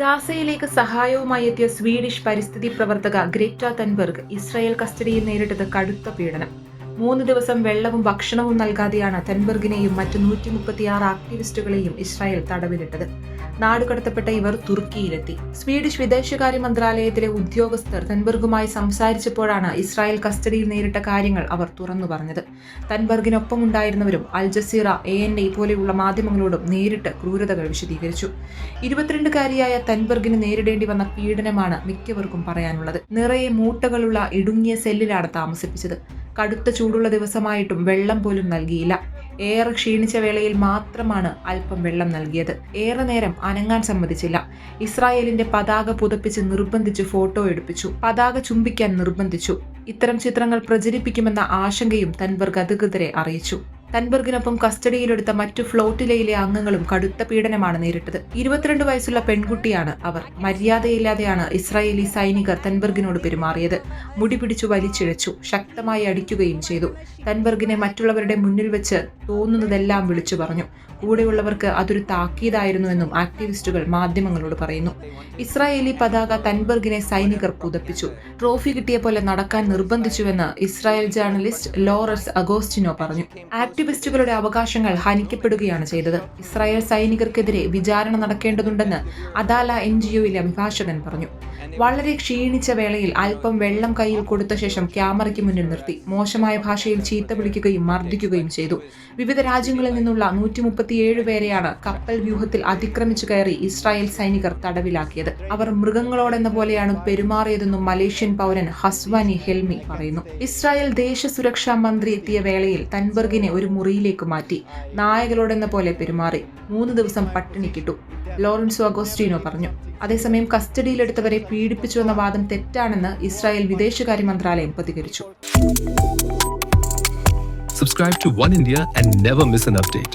ഗാസയിലേക്ക് സഹായവുമായി എത്തിയ സ്വീഡിഷ് പരിസ്ഥിതി പ്രവർത്തക ഗ്രേറ്റ തൻബർഗ് ഇസ്രായേൽ കസ്റ്റഡിയിൽ നേരിട്ടത് കടുത്ത പീഡനം. മൂന്ന് ദിവസം വെള്ളവും ഭക്ഷണവും നൽകാതെയാണ് തെൻബർഗിനെയും മറ്റ് നൂറ്റി മുപ്പത്തിയാറ് ആക്ടിവിസ്റ്റുകളെയും ഇസ്രായേൽ തടവിലിട്ടത്. നാടുകടത്തപ്പെട്ട ഇവർ തുർക്കിയിലെത്തി. സ്വീഡിഷ് വിദേശകാര്യ മന്ത്രാലയത്തിലെ ഉദ്യോഗസ്ഥർ തെൻബർഗുമായി സംസാരിച്ചപ്പോഴാണ് ഇസ്രായേൽ കസ്റ്റഡിയിൽ നേരിട്ട കാര്യങ്ങൾ അവർ തുറന്നു പറഞ്ഞത്. തൻബർഗിനൊപ്പം ഉണ്ടായിരുന്നവരും Al Jazeera A N I പോലെയുള്ള മാധ്യമങ്ങളോടും നേരിട്ട് ക്രൂരതകൾ വിശദീകരിച്ചു. ഇരുപത്തിരണ്ടുകാരിയായ തൻബർഗിന് നേരിടേണ്ടി വന്ന പീഡനമാണ് മിക്കവർക്കും പറയാനുള്ളത്. നിറയെ മൂട്ടകളുള്ള ഇടുങ്ങിയ സെല്ലിലാണ് താമസിപ്പിച്ചത്. കടുത്ത ചൂടുള്ള ദിവസമായിട്ടും വെള്ളം പോലും നൽകിയില്ല. ഏറെ ക്ഷീണിച്ച വേളയിൽ മാത്രമാണ് അല്പം വെള്ളം നൽകിയത്. ഏറെ നേരം അനങ്ങാൻ സമ്മതിച്ചില്ല. ഇസ്രായേലിന്റെ പതാക പുതപ്പിച്ച് നിർബന്ധിച്ച് ഫോട്ടോ എടുപ്പിച്ചു. പതാക ചുംബിക്കാൻ നിർബന്ധിച്ചു. ഇത്തരം ചിത്രങ്ങൾ പ്രചരിപ്പിക്കുമെന്ന ആശങ്കയും തൻവർ അധികൃതരെ അറിയിച്ചു. തൻബർഗിനൊപ്പം കസ്റ്റഡിയിലെടുത്ത മറ്റു ഫ്ലോട്ടിലയിലെ അംഗങ്ങളും കടുത്ത പീഡനമാണ് നേരിട്ടത്. ഇരുപത്തിരണ്ട് വയസ്സുള്ള പെൺകുട്ടിയാണ് അവർ. മര്യാദയില്ലാതെയാണ് ഇസ്രായേലി സൈനികർ തൻബർഗിനോട് പെരുമാറിയത്. മുടി പിടിച്ചു വലിച്ചിഴച്ചു ശക്തമായി അടിക്കുകയും ചെയ്തു. തൻബർഗിനെ മറ്റുള്ളവരുടെ മുന്നിൽ വെച്ച് തോന്നുന്നതെല്ലാം വിളിച്ചു പറഞ്ഞു. കൂടെയുള്ളവർക്ക് അതൊരു താക്കീതായിരുന്നുവെന്നും ആക്ടിവിസ്റ്റുകൾ മാധ്യമങ്ങളോട് പറയുന്നു. ഇസ്രായേലി പതാക തൻബർഗിനെ സൈനികർ പുതപ്പിച്ചു. ട്രോഫി കിട്ടിയ പോലെ നടക്കാൻ നിർബന്ധിച്ചുവെന്ന് ഇസ്രായേൽ ജേർണലിസ്റ്റ് ലോറസ് അഗോസ്റ്റിനോ പറഞ്ഞു. ആക്ടിവിസ്റ്റുകളുടെ അവകാശങ്ങൾ ഹനിക്കപ്പെടുകയാണ് ചെയ്തത്. ഇസ്രായേൽ സൈനികർക്കെതിരെ വിചാരണ നടക്കേണ്ടതുണ്ടെന്ന് അദാല എൻ ജിഒയിലെ അഭിഭാഷകൻ പറഞ്ഞു. വളരെ ക്ഷീണിച്ച വേളയിൽ അല്പം വെള്ളം കയ്യിൽ കൊടുത്ത ശേഷം ക്യാമറയ്ക്ക് മുന്നിൽ നിർത്തി. മോശമായ ഭാഷയിൽ ചീത്ത വിളിക്കുകയും മർദ്ദിക്കുകയും ചെയ്തു. വിവിധ രാജ്യങ്ങളിൽ നിന്നുള്ള നൂറ്റി മുപ്പത്തിയേഴ് പേരെയാണ് കപ്പൽ വ്യൂഹത്തിൽ അതിക്രമിച്ചു കയറി ഇസ്രായേൽ സൈനികർ തടവിലാക്കിയത്. അവർ മൃഗങ്ങളോടെന്ന പോലെയാണ് പെരുമാറിയതെന്നും മലേഷ്യൻ പൗരൻ ഹസ്വാനി ഹെൽമി പറയുന്നു. ഇസ്രായേൽ ദേശസുരക്ഷാ മന്ത്രി എത്തിയ വേളയിൽ തൻബർഗിനെ ഒരു മുറിയിലേക്ക് മാറ്റി നായകളോടെന്ന പോലെ പെരുമാറി. മൂന്ന് ദിവസം പട്ടിണി കിട്ടു ലോറൻസോ അഗോസ്റ്റീനോ പറഞ്ഞു അതേസമയം കസ്റ്റഡിയിലെടുത്തവരെ പീഡിപ്പിച്ചുവെന്ന വാദം തെറ്റാണെന്ന് ഇസ്രായേൽ വിദേശകാര്യ മന്ത്രാലയം പ്രതികരിച്ചു Subscribe to One India and never miss an update.